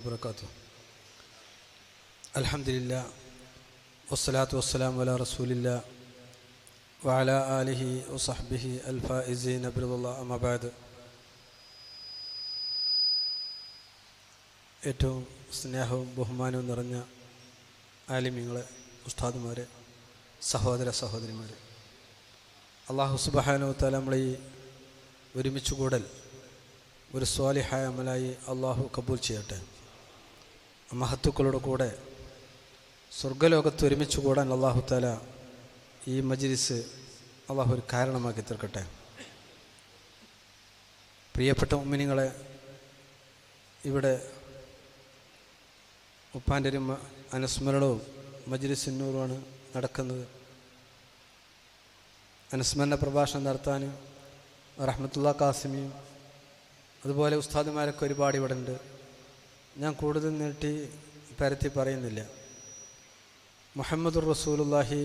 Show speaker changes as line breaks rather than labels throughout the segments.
വബർക്കാത്തു അലഹമില്ല വസ്സലാത്തു വസ്സലാം വല റസൂലില്ല വാല ആലിഹി വസഹബിഹി അൽഫ ഇസീൻ അബ്രുല്ല അമബാദ് ഏറ്റവും സ്നേഹവും ബഹുമാനവും നിറഞ്ഞ ആലിമ്യങ്ങളെ ഉസ്താദുമാരെ സഹോദര സഹോദരിമാരെ. അള്ളാഹു സുബഹാനുത്താല നമ്മളെ ഈ ഒരുമിച്ച് കൂടൽ ഒരു സ്വാലിഹായ അമലായി അള്ളാഹു കബൂൽ ചെയ്യട്ടെ. മഹത്തുക്കളുടെ കൂടെ സ്വർഗലോകത്ത് ഒരുമിച്ച് കൂടാൻ അള്ളാഹു താല ഈ മജ്ലിസ് അള്ളാഹു ഒരു കാരണമാക്കി തീർക്കട്ടെ. പ്രിയപ്പെട്ട ഉമ്മിനിങ്ങളെ ഇവിടെ ഉപ്പാന്റെ ഒരു അനുസ്മരണവും മജ്ലിസിന്നൂറുമാണ് നടക്കുന്നത്. അനുസ്മരണ പ്രഭാഷണം നടത്താൻ റഹ്മത്തുള്ള കാസിമിയും അതുപോലെ ഉസ്താദുമാരൊക്കെ ഒരുപാട് ഇവിടെ ഉണ്ട് ഞാൻ കൂടുതൽ നീട്ടി പരത്തി പറയുന്നില്ല. മുഹമ്മദുർ റസൂലുല്ലാഹി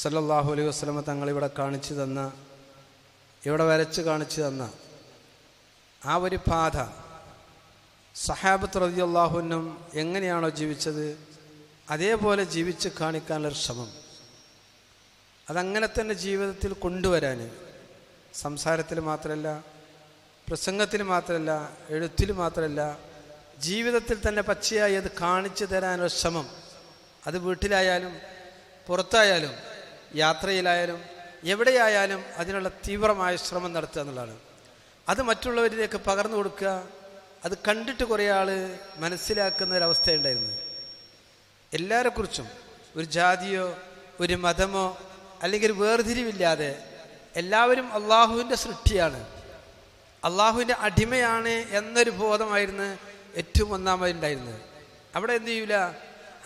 സല്ലാഹു അലൈഹി വസ്ലമ തങ്ങളിവിടെ കാണിച്ചു തന്ന ഇവിടെ വരച്ച് കാണിച്ചു തന്ന ആ ഒരു പാത സഹാബത്ത് റതിയല്ലാഹുനും എങ്ങനെയാണോ ജീവിച്ചത്? അതേപോലെ ജീവിച്ച് കാണിക്കാനുള്ളൊരു ശ്രമം. അതങ്ങനെ തന്നെ ജീവിതത്തിൽ കൊണ്ടുവരാൻ സംസാരത്തിൽ മാത്രമല്ല പ്രസംഗത്തിൽ മാത്രമല്ല എഴുത്തിൽ മാത്രമല്ല ജീവിതത്തിൽ തന്നെ പച്ചയായി അത് കാണിച്ചു തരാനോ ശ്രമം. അത് വീട്ടിലായാലും പുറത്തായാലും യാത്രയിലായാലും എവിടെയായാലും അതിനുള്ള തീവ്രമായ ശ്രമം നടത്തുക എന്നുള്ളതാണ്. അത് മറ്റുള്ളവരിലേക്ക് പകർന്നു കൊടുക്കുക അത് കണ്ടിട്ട് കുറേ ആൾ മനസ്സിലാക്കുന്ന ഒരവസ്ഥയുണ്ടായിരുന്നു എല്ലാവരെക്കുറിച്ചും ഒരു ജാതിയോ ഒരു മതമോ അല്ലെങ്കിൽ വേർതിരിവില്ലാതെ എല്ലാവരും അള്ളാഹുവിന്റെ സൃഷ്ടിയാണ്. അള്ളാഹുവിന്റെ അടിമയാണ് എന്നൊരു ബോധമായിരുന്നു ഏറ്റവും ഒന്നാമതുണ്ടായിരുന്നത് അവിടെ എന്ത് ചെയ്യൂല?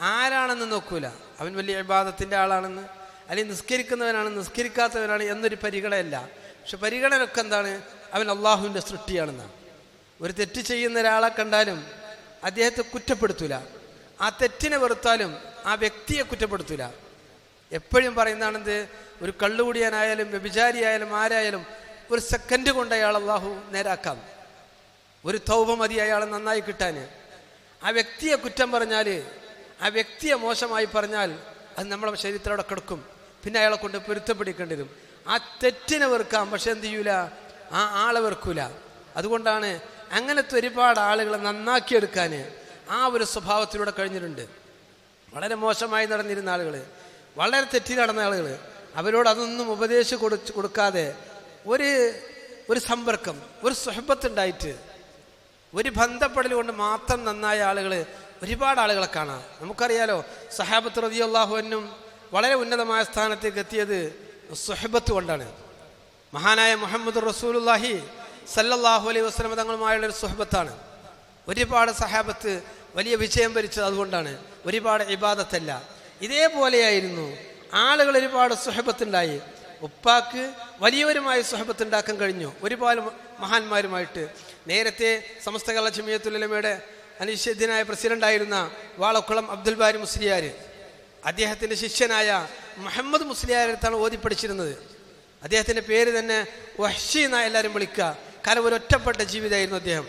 ആരാണെന്ന് നോക്കൂല. അവൻ വലിയ വിവാദത്തിന്റെ ആളാണെന്ന് അല്ലെങ്കിൽ നിസ്കരിക്കുന്നവനാണ് നിസ്കരിക്കാത്തവനാണ് എന്നൊരു പരിഗണനയല്ല പക്ഷെ പരിഗണനൊക്കെ എന്താണ്? അവൻ അള്ളാഹുവിന്റെ സൃഷ്ടിയാണെന്നാണ്. ഒരു തെറ്റ് ചെയ്യുന്ന ഒരാളെ കണ്ടാലും അദ്ദേഹത്തെ കുറ്റപ്പെടുത്തൂല. ആ തെറ്റിനെ വെറുത്താലും ആ വ്യക്തിയെ കുറ്റപ്പെടുത്തൂല. എപ്പോഴും പറയുന്നതാണെന്ത്? ഒരു കള്ളുകൂടിയാനായാലും വ്യഭിചാരിയായാലും ആരായാലും ഒരു സെക്കൻഡ് കൊണ്ട് അയാൾ അള്ളാഹു നേരാക്കാം. ഒരു തൗപ മതി അയാളെ നന്നായി കിട്ടാൻ ആ വ്യക്തിയെ കുറ്റം പറഞ്ഞാൽ ആ വ്യക്തിയെ മോശമായി പറഞ്ഞാൽ അത് നമ്മളെ ശരീരത്തിലൂടെ കിടക്കും. പിന്നെ അയാളെ കൊണ്ട് പൊരുത്തപ്പെടുക്കേണ്ടി വരും ആ തെറ്റിനെ വെറുക്കാം പക്ഷെ എന്ത് ചെയ്യൂല? ആ ആളെ വെറുക്കൂല. അതുകൊണ്ടാണ് അങ്ങനത്തെ ഒരുപാട് ആളുകളെ നന്നാക്കിയെടുക്കാൻ ആ ഒരു സ്വഭാവത്തിലൂടെ കഴിഞ്ഞിട്ടുണ്ട്. വളരെ മോശമായി നടന്നിരുന്ന ആളുകൾ വളരെ തെറ്റി നടന്ന ആളുകൾ അവരോട് അതൊന്നും ഉപദേശം കൊടുക്കാതെ ഒരു ഒരു സമ്പർക്കം ഒരു സുഹബത്തുണ്ടായിട്ട് ഒരു ബന്ധപ്പെടൽ കൊണ്ട് മാത്രം നന്നായ ആളുകൾ ഒരുപാട് ആളുകളെ കാണാം. നമുക്കറിയാലോ സഹാബത്ത് റതി അള്ളാഹുവിനും വളരെ ഉന്നതമായ സ്ഥാനത്തേക്ക് എത്തിയത് സുഹബത്ത് കൊണ്ടാണ്. മഹാനായ മുഹമ്മദ് റസൂലുല്ലാഹി സല്ലല്ലാഹു അലൈഹി വസ്ലമ തങ്ങളുമായുള്ള ഒരു സുഹബത്താണ്. ഒരുപാട് സഹാബത്ത് വലിയ വിജയം ഭരിച്ചത് അതുകൊണ്ടാണ്. ഒരുപാട് ഇബാദത്തല്ല. ഇതേപോലെയായിരുന്നു ആളുകൾ ഒരുപാട് സുഹബത്തുണ്ടായി. ഉപ്പാക്ക് വലിയവരുമായി സുഹബത്തുണ്ടാക്കാൻ കഴിഞ്ഞു. ഒരുപാട് മഹാന്മാരുമായിട്ട് നേരത്തെ സമസ്ത കേരള ജമിയത്തുലമയുടെ അനിശ്ചിതനായ പ്രസിഡന്റായിരുന്ന വാളക്കുളം അബ്ദുൽ ബാരി മുസ്ലിയാർ അദ്ദേഹത്തിന്റെ ശിഷ്യനായ മുഹമ്മദ് മുസ്ലിയാരത്താണ് ഓതി പഠിച്ചിരുന്നത് അദ്ദേഹത്തിന്റെ പേര് തന്നെ വഹ്ഷി എന്നാ എല്ലാവരും വിളിക്കുക. കാരണം ഒരു ഒറ്റപ്പെട്ട ജീവിതമായിരുന്നു അദ്ദേഹം.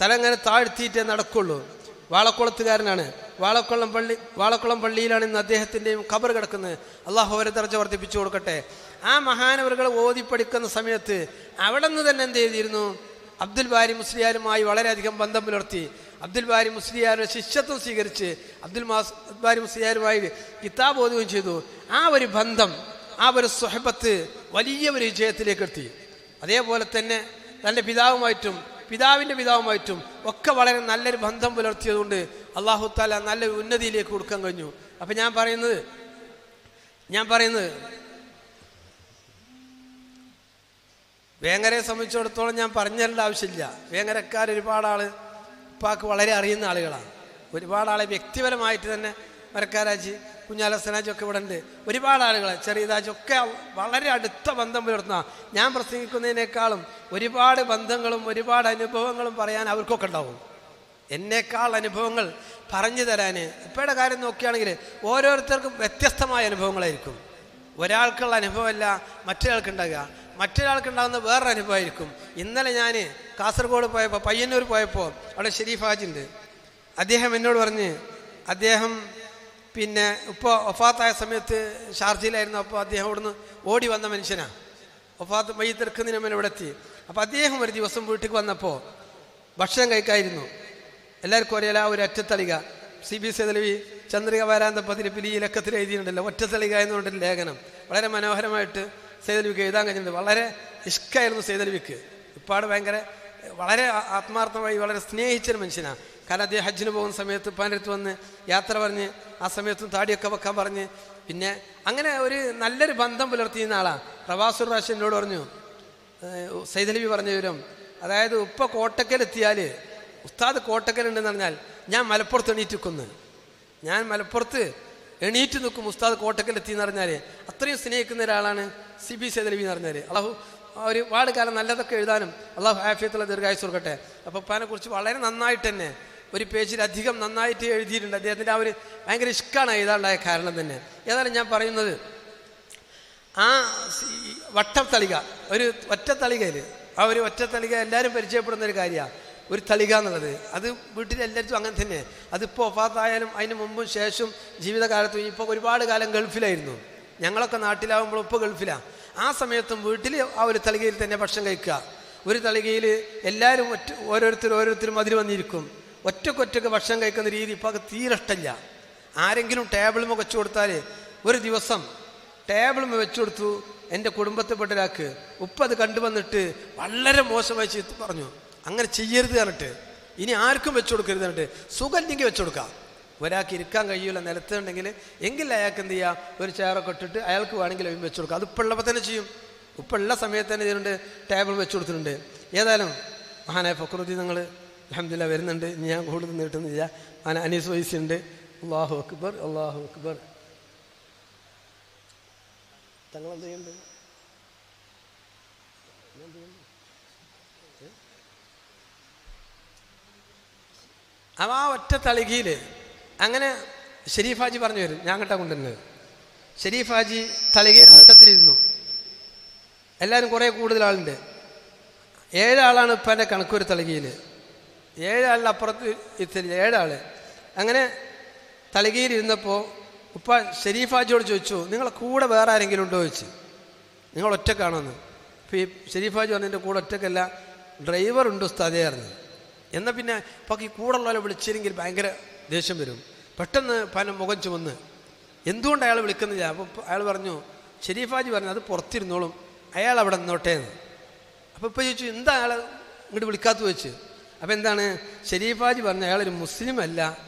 തലങ്ങനെ താഴ്ത്തിയിട്ടേ നടക്കുള്ളൂ. വാളക്കുളത്തുകാരനാണ്. വാളക്കുളം പള്ളി വാളക്കുളം പള്ളിയിലാണ് ഇന്ന് അദ്ദേഹത്തിന്റെയും ഖബർ കിടക്കുന്നത്. അള്ളാഹു അവരെ തറച്ച വർദ്ധിപ്പിച്ചു കൊടുക്കട്ടെ. ആ മഹാനവറുകൾ ഓതിപ്പടിക്കുന്ന സമയത്ത് അവിടെ നിന്ന് തന്നെ എന്ത് ചെയ്തിരുന്നു? അബ്ദുൽ ബാരി മുസ്ലിയാരുമായി വളരെയധികം ബന്ധം പുലർത്തി അബ്ദുൽ ബാരി മുസ്ലിയാരുടെ ശിഷ്യത്വം സ്വീകരിച്ച് അബ്ദുൽ മാസ് ബാരി മുസ്ലിയാരുമായി കിതാബ് ഓതുകയും ചെയ്തു. ആ ഒരു ബന്ധം ആ ഒരു സ്വഹബത്ത് വലിയ ഒരു വിജയത്തിലേക്ക് എത്തി. അതേപോലെ തന്നെ തന്റെ പിതാവുമായിട്ടും പിതാവിന്റെ പിതാവുമായിട്ടും ഒക്കെ വളരെ നല്ലൊരു ബന്ധം പുലർത്തിയതുകൊണ്ട് അള്ളാഹു താല നല്ലൊരു ഉന്നതിയിലേക്ക് കൊടുക്കാൻ കഴിഞ്ഞു. അപ്പം ഞാൻ പറയുന്നത് ഞാൻ പറയുന്നത് വേങ്ങരയെ സംബന്ധിച്ചിടത്തോളം ഞാൻ പറഞ്ഞു തരേണ്ട ആവശ്യമില്ല. വേങ്ങരക്കാർ ഒരുപാട് ആൾ ഉപ്പാക്ക് വളരെ അറിയുന്ന ആളുകളാണ്. ഒരുപാട് ആളെ വ്യക്തിപരമായിട്ട് തന്നെ മരക്കാരാജി കുഞ്ഞാലസനാജി ഒക്കെ ഇവിടെ ഉണ്ട് ഒരുപാട് ആളുകൾ ചെറിയതാജൊക്കെ വളരെ അടുത്ത ബന്ധം പുലർത്തുന്ന ഞാൻ പ്രസംഗിക്കുന്നതിനേക്കാളും ഒരുപാട് ബന്ധങ്ങളും ഒരുപാട് അനുഭവങ്ങളും പറയാൻ അവർക്കൊക്കെ ഉണ്ടാവും. എന്നേക്കാൾ അനുഭവങ്ങൾ പറഞ്ഞു തരാൻ ഇപ്പോഴത്തെ കാര്യം നോക്കുകയാണെങ്കിൽ ഓരോരുത്തർക്കും വ്യത്യസ്തമായ അനുഭവങ്ങളായിരിക്കും. ഒരാൾക്കുള്ള അനുഭവമല്ല മറ്റൊരാൾക്ക് ഉണ്ടാകുക മറ്റൊരാൾക്ക് ഉണ്ടാകുന്ന വേറൊരു അനുഭവമായിരിക്കും ഇന്നലെ ഞാൻ കാസർഗോഡ് പോയപ്പോൾ പയ്യന്നൂർ പോയപ്പോൾ അവിടെ ഷെരീഫ് ഹാജി ഉണ്ട്.
അദ്ദേഹം എന്നോട് പറഞ്ഞ് അദ്ദേഹം പിന്നെ ഇപ്പോൾ ഒഫാത്തായ സമയത്ത് ഷാർജയിലായിരുന്നു. അപ്പോൾ അദ്ദേഹം അവിടുന്ന് ഓടി വന്ന മനുഷ്യനാണ് ഒഫാത്ത് മയ്യത്തെടുക്കുന്നതിന് മുന്നേ ഇവിടെ എത്തി. അപ്പോൾ അദ്ദേഹം ഒരു ദിവസം വീട്ടിൽ വന്നപ്പോൾ ഭക്ഷണം കഴിക്കായിരുന്നു. എല്ലാവർക്കും അറിയാല ഒരു ഒറ്റത്തളിക. സി ബി സി സദലവി ചന്ദ്രിക വാരാന്തപ്പത്തിന് പതിരിപ്പിൽ ഈ ലക്കത്തിൽ എഴുതിയിട്ടുണ്ടല്ലോ ഒറ്റത്തളിക എന്നുകൊണ്ടൊരു ലേഖനം. വളരെ മനോഹരമായിട്ട് സൈതലവിക്ക് എഴുതാൻ കഴിഞ്ഞത് വളരെ ഇഷ്കമായിരുന്നു സൈതലവിക്ക് ഇപ്പാട് ഭയങ്കര വളരെ ആത്മാർത്ഥമായി വളരെ സ്നേഹിച്ചൊരു മനുഷ്യനാണ് കാരണം അദ്ദേഹം ഹജ്ജിന് പോകുന്ന സമയത്ത് ഉപ്പാന്റെ വന്ന് യാത്ര പറഞ്ഞ് ആ സമയത്തും താടിയൊക്കെ വെക്കാൻ പറഞ്ഞ്. പിന്നെ അങ്ങനെ ഒരു നല്ലൊരു ബന്ധം പുലർത്തിയിരുന്ന ആളാണ് പ്രവാസുർ റാഷി എന്നോട് പറഞ്ഞു സൈതലവി പറഞ്ഞ വിവരം. അതായത് ഉപ്പ കോട്ടക്കലെത്തിയാൽ ഉസ്താദ് കോട്ടക്കലുണ്ടെന്ന് പറഞ്ഞാൽ ഞാൻ മലപ്പുറത്ത് എണീറ്റ് നിൽക്കുന്നു ഞാൻ മലപ്പുറത്ത് എണീറ്റ് നിൽക്കും ഉസ്താദ് കോട്ടക്കൽ എത്തി എന്ന് പറഞ്ഞാൽ അത്രയും സ്നേഹിക്കുന്ന ഒരാളാണ് സി ബി സേതലവി എന്ന് പറഞ്ഞാൽ അള്ളാഹു ഒരുപാട് കാലം നല്ലതൊക്കെ എഴുതാനും അള്ളാഹു ഹാഫിയത്തുള്ള ദീർഘായുസ് കൊടുക്കട്ടെ. അപ്പോൾ കുറിച്ച് വളരെ നന്നായിട്ട് തന്നെ ഒരു പേജിൽ അധികം നന്നായിട്ട് എഴുതിയിട്ടുണ്ട്. അദ്ദേഹത്തിന്റെ ആ ഒരു ഭയങ്കര ഇഷ്ടമാണ് എഴുതാനുണ്ടായ കാരണം തന്നെ. ഏതായാലും ഞാൻ പറയുന്നത് ആ വട്ടത്തളിക ഒരു ഒറ്റത്തളികയിൽ ആ ഒരു ഒറ്റത്തളിക എല്ലാവരും പരിചയപ്പെടുന്ന ഒരു കാര്യമാണ്. ഒരു തളിക എന്നുള്ളത്. അത് വീട്ടിൽ എല്ലായിടത്തും അങ്ങനെ തന്നെ. അതിപ്പോൾ ഒഫാത്തായാലും അതിന് മുമ്പും ശേഷം ജീവിതകാലത്തും ഇപ്പോൾ ഒരുപാട് കാലം ഗൾഫിലായിരുന്നു. ഞങ്ങളൊക്കെ നാട്ടിലാവുമ്പോൾ ഇപ്പോൾ ഗൾഫിലാണ് ആ സമയത്തും വീട്ടിൽ ആ ഒരു തളികയിൽ തന്നെ ഭക്ഷണം കഴിക്കുക. ഒരു തളികയിൽ എല്ലാവരും ഒറ്റ ഓരോരുത്തരും ഓരോരുത്തരും അതിൽ വന്നിരിക്കും. ഒറ്റക്കൊറ്റക്ക് ഭക്ഷണം കഴിക്കുന്ന രീതി ഇപ്പോൾ അത് തീരെ ഇഷ്ടമില്ല ആരെങ്കിലും ടേബിൾ വെച്ചു കൊടുത്താൽ ഒരു ദിവസം ടേബിളും വെച്ചു കൊടുത്തു. എന്റെ കുടുംബത്തിൽപ്പെട്ട ഒരാൾക്ക് ഉപ്പ അത് കണ്ടുവന്നിട്ട് വളരെ മോശമായി ചീത്ത പറഞ്ഞു. അങ്ങനെ ചെയ്യരുത് എന്നിട്ട് ഇനി ആർക്കും വെച്ചു കൊടുക്കരുത് എന്നിട്ട് സുഖമില്ലെങ്കിൽ വെച്ചു കൊടുക്കാം. ഒരാൾക്ക് ഇരിക്കാൻ കഴിയില്ല നിലത്തുണ്ടെങ്കിൽ എങ്കിൽ അയാൾക്ക് എന്ത് ചെയ്യുക ഒരു ചെയറൊക്കെ ഇട്ടിട്ട് അയാൾക്ക് വേണമെങ്കിൽ അവൻ വെച്ചു കൊടുക്കുക അത് തന്നെ ചെയ്യും. ഇപ്പം ഉള്ള സമയത്ത് തന്നെ ഇതിനുണ്ട് ടേബിൾ വെച്ചു കൊടുത്തിട്ടുണ്ട്. ഏതായാലും മഹാനായ ഫക്രുദ്ദീൻ നിങ്ങൾ അലഹമില്ല വരുന്നുണ്ട്. ഇനി ഞാൻ കൂടുതൽ നീട്ടുന്നില്ല മഹാന അനീസ് വൈസി ഉണ്ട്. അള്ളാഹു അക്ബർ അള്ളാഹു അക്ബർ. തങ്ങളെന്ത് ചെയ്യുന്നുണ്ട്? അവ ആ ഒറ്റ തളികയിൽ അങ്ങനെ ഷെരീഫ് ഹാജി പറഞ്ഞു വരും ഞാൻ കേട്ടാ കൊണ്ടുവരുന്നത്. ഷെരീഫ് ഹാജി തളികയിൽ വട്ടത്തിലിരുന്നു എല്ലാവരും കുറേ കൂടുതൽ ആളുണ്ട് ഏഴാളാണ് ഇപ്പം എന്റെ കണക്കൊരു തളികയിൽ ഏഴാളിന്റെ അപ്പുറത്ത് ഇത്തിരി ഏഴാൾ അങ്ങനെ തളികയിലിരുന്നപ്പോൾ ഉപ്പ ഷെരീഫ് ഹാജിയോട് ചോദിച്ചു നിങ്ങളെ കൂടെ വേറെ ആരെങ്കിലും ഉണ്ടോ? ചോദിച്ചു. നിങ്ങൾ ഒറ്റക്കാണോന്ന് അപ്പോൾ ഈ ഷെരീഫ് ഹാജി പറഞ്ഞു എന്റെ കൂടെ ഒറ്റക്കല്ല ഡ്രൈവർ ഉണ്ട് ഉസ്താദേ എന്നാൽ പിന്നെ ഇപ്പം ഈ കൂടുള്ളവരെ വിളിച്ചില്ലെങ്കിൽ ഭയങ്കര ദേഷ്യം വരും. പെട്ടെന്ന് പന മുഖം ചുമന്ന്. എന്തുകൊണ്ട് അയാൾ വിളിക്കുന്നില്ല? അപ്പോൾ അയാൾ പറഞ്ഞു ഷെരീഫാജി പറഞ്ഞു അത് പുറത്തിരുന്നോളും. അയാൾ അവിടെ നിന്നോട്ടെ എന്ന്. അപ്പോൾ ഇപ്പോൾ ചോദിച്ചു എന്താ അയാൾ ഇങ്ങോട്ട് വിളിക്കാത്ത വെച്ച് അപ്പോൾ എന്താണ്? ഷെരീഫാജി പറഞ്ഞു അയാളൊരു മുസ്ലിം അല്ല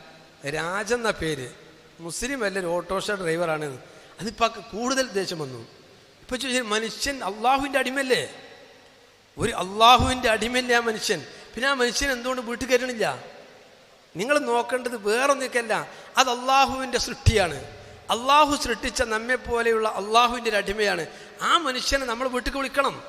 രാജെന്ന പേര്. മുസ്ലിം അല്ല ഒരു ഓട്ടോറിക്ഷ ഡ്രൈവറാണ് അതിപ്പോൾ കൂടുതൽ ദേഷ്യം വന്നു. ഇപ്പോൾ ചോദിച്ചാൽ മനുഷ്യൻ അള്ളാഹുവിന്റെ അടിമല്ലേ ഒരു അള്ളാഹുവിന്റെ അടിമല്ലേ ആ മനുഷ്യൻ? പിന്നെ ആ മനുഷ്യൻ എന്തുകൊണ്ട് വീട്ടിൽ കയറണില്ല? നിങ്ങൾ നോക്കേണ്ടത് വേറൊന്നിക്കല്ല. അത് അള്ളാഹുവിന്റെ സൃഷ്ടിയാണ്. അള്ളാഹു സൃഷ്ടിച്ച നമ്മെ പോലെയുള്ള അള്ളാഹുവിന്റെ ഒരു അടിമയാണ്. ആ മനുഷ്യനെ നമ്മൾ വീട്ടിൽ വിളിക്കണം.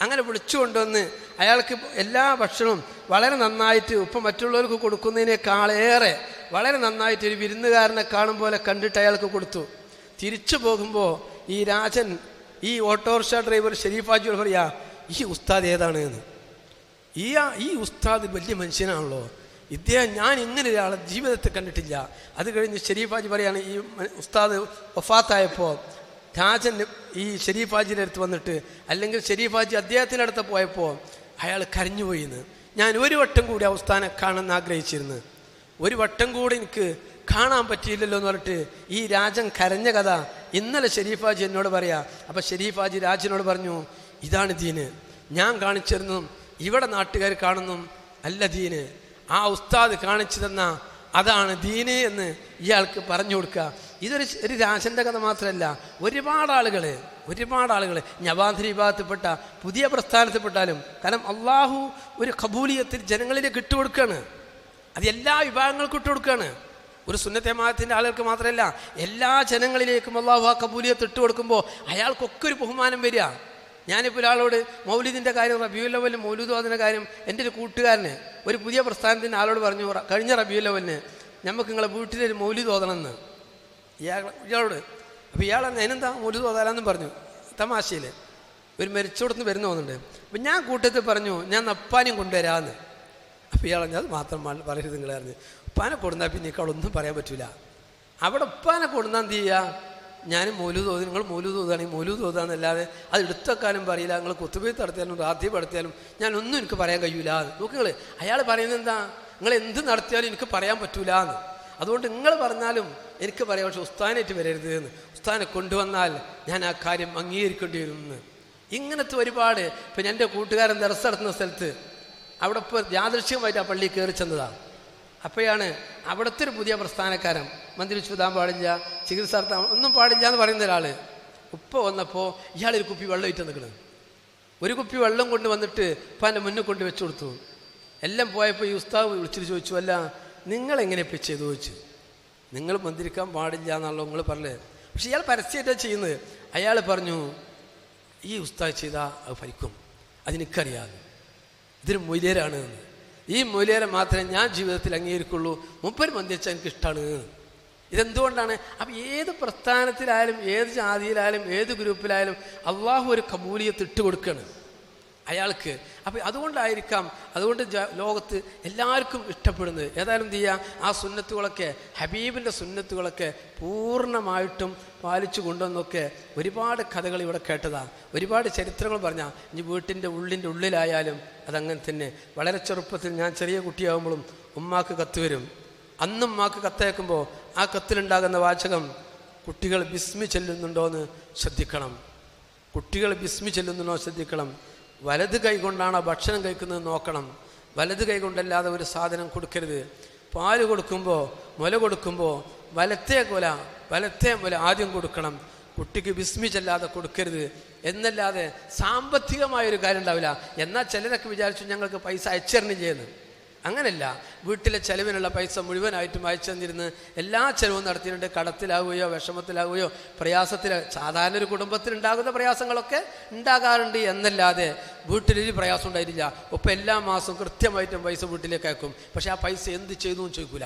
അങ്ങനെ വിളിച്ചു കൊണ്ടുവന്ന് അയാൾക്ക് എല്ലാ ഭക്ഷണവും വളരെ നന്നായിട്ട് ഇപ്പം മറ്റുള്ളവർക്ക് കൊടുക്കുന്നതിനേക്കാളേറെ വളരെ നന്നായിട്ട് ഒരു വിരുന്നുകാരനെ കാണും പോലെ കണ്ടിട്ട് അയാൾക്ക് കൊടുത്തു. തിരിച്ചു പോകുമ്പോൾ ഈ രാജൻ ഈ ഓട്ടോറിക്ഷ ഡ്രൈവർ ഷെരീഫാജി പറയാ ഈ ഉസ്താദ് ഏതാണ്? എന്ന്. ഈ ഈ ഉസ്താദ് വലിയ മനുഷ്യനാണല്ലോ. ഇദ്ദേഹം ഞാൻ ഇങ്ങനെ ഒരാളെ ജീവിതത്തിൽ കണ്ടിട്ടില്ല. അത് കഴിഞ്ഞ് ഷെരീഫാജി പറയാണ് ഈ ഉസ്താദ് വഫാത്തായപ്പോൾ രാജൻ ഈ ഷെരീഫാജിന്റെ അടുത്ത് വന്നിട്ട് അല്ലെങ്കിൽ ഷെരീഫാജി അദ്ദേഹത്തിന്റെ അടുത്ത് പോയപ്പോൾ അയാൾ കരഞ്ഞുപോയിന്ന്. ഞാൻ ഒരു വട്ടം കൂടി ആ ഉസ്താനെ കാണാൻ ആഗ്രഹിച്ചിരുന്നു. ഒരു വട്ടം കൂടി എനിക്ക് കാണാൻ പറ്റിയില്ലല്ലോ എന്ന് പറഞ്ഞിട്ട് ഈ രാജൻ കരഞ്ഞ കഥ ഇന്നലെ ഷെരീഫാജി എന്നോട് പറയാ. അപ്പം ഷെരീഫാജി രാജനോട് പറഞ്ഞു ഇതാണ് ദീന്. ഞാൻ കാണിച്ചിരുന്നതും ഇവിടെ നാട്ടുകാർ കാണുന്നു അല്ല ദീന് ആ ഉസ്താദ് കാണിച്ചു തന്ന അതാണ് ദീന് എന്ന് ഇയാൾക്ക് പറഞ്ഞു കൊടുക്കുക ഇതൊരു ഒരു രാജന്റെ കഥ മാത്രമല്ല ഒരുപാട് ആളുകൾ ഒരുപാട് ആളുകൾ ഞവാന്തിരി വിഭാഗത്തിൽപ്പെട്ട പുതിയ പ്രസ്ഥാനത്തിൽപ്പെട്ടാലും കാരണം അള്ളാഹു ഒരു കബൂലിയത്തിൽ ജനങ്ങളിലേക്ക് ഇട്ടുകൊടുക്കുകയാണ് അത് എല്ലാ വിഭാഗങ്ങൾക്കും ഇട്ട് കൊടുക്കുകയാണ് ഒരു സുന്നത്തേമാത്തിന്റെ ആളുകൾക്ക് മാത്രമല്ല എല്ലാ ജനങ്ങളിലേക്കും അള്ളാഹു ആ കബൂലിയത്ത് ഇട്ട് കൊടുക്കുമ്പോൾ അയാൾക്കൊക്കെ ഒരു ബഹുമാനം വരിക. ഞാനിപ്പോൾ ഒരാളോട് മൗലിദിന്റെ കാര്യം റബിയു ലെവലിന് മൗലൂദ് കാര്യം എന്റെ ഒരു കൂട്ടുകാരന് ഒരു പുതിയ പ്രസ്ഥാനത്തിന്റെ ആളോട് പറഞ്ഞു കഴിഞ്ഞ റബിയു ലെവലിന് നമുക്ക് നിങ്ങളെ വീട്ടിലൊരു മൗലിദ് ഓതണമെന്ന് ഇയാൾ ഇയാളോട് അപ്പോൾ ഇയാൾ അതിനെന്താ മൗലിദ് പറഞ്ഞു തമാശയിൽ ഒരു മരിച്ചോടത്ത് വരുന്ന തോന്നുന്നുണ്ട്. അപ്പം ഞാൻ കൂട്ടത്തിൽ പറഞ്ഞു ഞാൻ നപ്പാനും കൊണ്ടുവരാമെന്ന് അപ്പോൾ ഇയാൾ അത് മാത്രം പറയരുത് നിങ്ങളെ അറിഞ്ഞ് ഉപ്പാനെ കൊടുന്നാൽ പിന്നെ ഇക്കാളൊന്നും പറയാൻ പറ്റില്ല അവിടെ ഉപ്പാനെ കൊടുന്നാൽ എന്ത് ചെയ്യുക ഞാൻ മോലു തോതി നിങ്ങൾ മോലു തോതുകയാണെങ്കിൽ മോലു തോതാന്നല്ലാതെ അത് എടുത്തക്കാനും പറയില്ല. നിങ്ങൾ കുത്തുബൈ നടത്തിയാലും റാത്തി നടത്തിയാലും ഞാനൊന്നും എനിക്ക് പറയാൻ കഴിയൂല. നോക്ക് നിങ്ങൾ അയാൾ പറയുന്നത് എന്താ? നിങ്ങൾ എന്ത് നടത്തിയാലും എനിക്ക് പറയാൻ പറ്റൂല എന്ന്. അതുകൊണ്ട് നിങ്ങൾ പറഞ്ഞാലും എനിക്ക് പറയാം പക്ഷെ ഉസ്താനായിട്ട് വരരുത് എന്ന്. ഉസ്താനെ കൊണ്ടുവന്നാൽ ഞാൻ ആ കാര്യം അംഗീകരിക്കേണ്ടി വരും എന്ന്. ഇങ്ങനത്തെ ഒരുപാട് ഇപ്പം എന്റെ കൂട്ടുകാരൻ ദർസ് നടത്തുന്ന സ്ഥലത്ത് അവിടെ ഇപ്പോൾ യാദൃശ്യമായിട്ട് ആ പള്ളിയിൽ കയറി ചെന്നതാണ് അപ്പോഴാണ് അവിടുത്തെ ഒരു പുതിയ പ്രസ്ഥാനക്കാരൻ മന്ത്രി ചൂതാൻ പാടില്ല ചികിത്സ നടത്താൻ ഒന്നും പാടില്ല എന്ന് പറയുന്ന ഒരാൾ ഉപ്പ വന്നപ്പോൾ ഇയാളൊരു കുപ്പി വെള്ളം ഇറ്റ് നിൽക്കുന്നത് ഒരു കുപ്പി വെള്ളം കൊണ്ട് വന്നിട്ട് ഉപ്പാന്റെ മുന്നിൽ കൊണ്ട് വെച്ചു കൊടുത്തു. എല്ലാം പോയപ്പോൾ ഈ ഉസ്താവ് വിളിച്ചിട്ട് ചോദിച്ചു അല്ല നിങ്ങളെങ്ങനെ ഇപ്പം ചെയ്തു? ചോദിച്ചു. നിങ്ങൾ മന്ദിരിക്കാൻ പാടില്ല എന്നാണല്ലോ നിങ്ങൾ പറഞ്ഞത് പക്ഷെ ഇയാൾ പരസ്യമായിട്ടാണ് ചെയ്യുന്നത്. അയാൾ പറഞ്ഞു ഈ ഉസ്താദ് ചെയ്താൽ അത് ഫലിക്കും അതെനിക്കറിയാതെ ഇതൊരു മൊയ്ലേരാണ് ഈ മൊയ്ലേരെ മാത്രമേ ഞാൻ ജീവിതത്തിൽ അംഗീകരിക്കുള്ളൂ. മുപ്പര് മന്ദിരിച്ചാൽ എനിക്ക് ഇഷ്ടമാണ് ഇതെന്തുകൊണ്ടാണ്? അപ്പം ഏത് പ്രസ്ഥാനത്തിലായാലും ഏത് ജാതിയിലായാലും ഏത് ഗ്രൂപ്പിലായാലും അള്ളാഹു ഒരു കബൂലിയത്ത് ഇട്ട് കൊടുക്കുകയാണ് അയാൾക്ക്. അപ്പം അതുകൊണ്ടായിരിക്കാം അതുകൊണ്ട് ലോകത്ത് എല്ലാവർക്കും ഇഷ്ടപ്പെടുന്നത്. ഏതായാലും എന്ത് ചെയ്യുക ആ സുന്നത്തുകളൊക്കെ ഹബീബിന്റെ സുന്നത്തുകളൊക്കെ പൂർണമായിട്ടും പാലിച്ചു കൊണ്ടുവന്നൊക്കെ ഒരുപാട് കഥകൾ ഇവിടെ കേട്ടതാണ് ഒരുപാട് ചരിത്രങ്ങൾ പറഞ്ഞാൽ ഇനി വീട്ടിന്റെ ഉള്ളിന്റെ ഉള്ളിലായാലും അതങ്ങനെ തന്നെ. വളരെ ചെറുപ്പത്തിൽ ഞാൻ ചെറിയ കുട്ടിയാകുമ്പോഴും ഉമ്മാക്ക് കത്ത് വരും. അന്നും മാക്ക് കത്തയക്കുമ്പോൾ ആ കത്തിലുണ്ടാകുന്ന വാചകം കുട്ടികൾ ബിസ്മി ചെല്ലുന്നുണ്ടോ എന്ന് ശ്രദ്ധിക്കണം. കുട്ടികൾ ബിസ്മി ചെല്ലുന്നുണ്ടോ ശ്രദ്ധിക്കണം. വലത് കൈ കൊണ്ടാണ് ഭക്ഷണം കഴിക്കുന്നത് നോക്കണം. വലത് കൈകൊണ്ടല്ലാതെ ഒരു സാധനം കൊടുക്കരുത്. പാൽ കൊടുക്കുമ്പോൾ മുല കൊടുക്കുമ്പോൾ വലത്തേ കൊല വലത്തേ മുല ആദ്യം കൊടുക്കണം. കുട്ടിക്ക് ബിസ്മി ചെല്ലാതെ കൊടുക്കരുത്. എന്നല്ലാതെ സാമ്പത്തികമായൊരു കാര്യം ഉണ്ടാവില്ല എന്നാൽ ചിലരൊക്കെ വിചാരിച്ചു ഞങ്ങൾക്ക് പൈസ അയച്ചരണം ചെയ്യുന്നു അങ്ങനല്ല. വീട്ടിലെ ചെലവിനുള്ള പൈസ മുഴുവനായിട്ടും അയച്ചു തന്നിരുന്ന് എല്ലാ ചെലവും നടത്തിയിട്ടുണ്ട്. കടത്തിലാവുകയോ വിഷമത്തിലാവുകയോ പ്രയാസത്തിൽ സാധാരണ ഒരു കുടുംബത്തിലുണ്ടാകുന്ന പ്രയാസങ്ങളൊക്കെ ഉണ്ടാകാറുണ്ട് എന്നല്ലാതെ വീട്ടിലൊരു പ്രയാസം ഉണ്ടായിട്ടില്ല. ഒപ്പം എല്ലാ മാസവും കൃത്യമായിട്ടും പൈസ വീട്ടിലേക്ക് അയക്കും. പക്ഷെ ആ പൈസ എന്ത് ചെയ്തു എന്ന് ചോദിക്കൂല.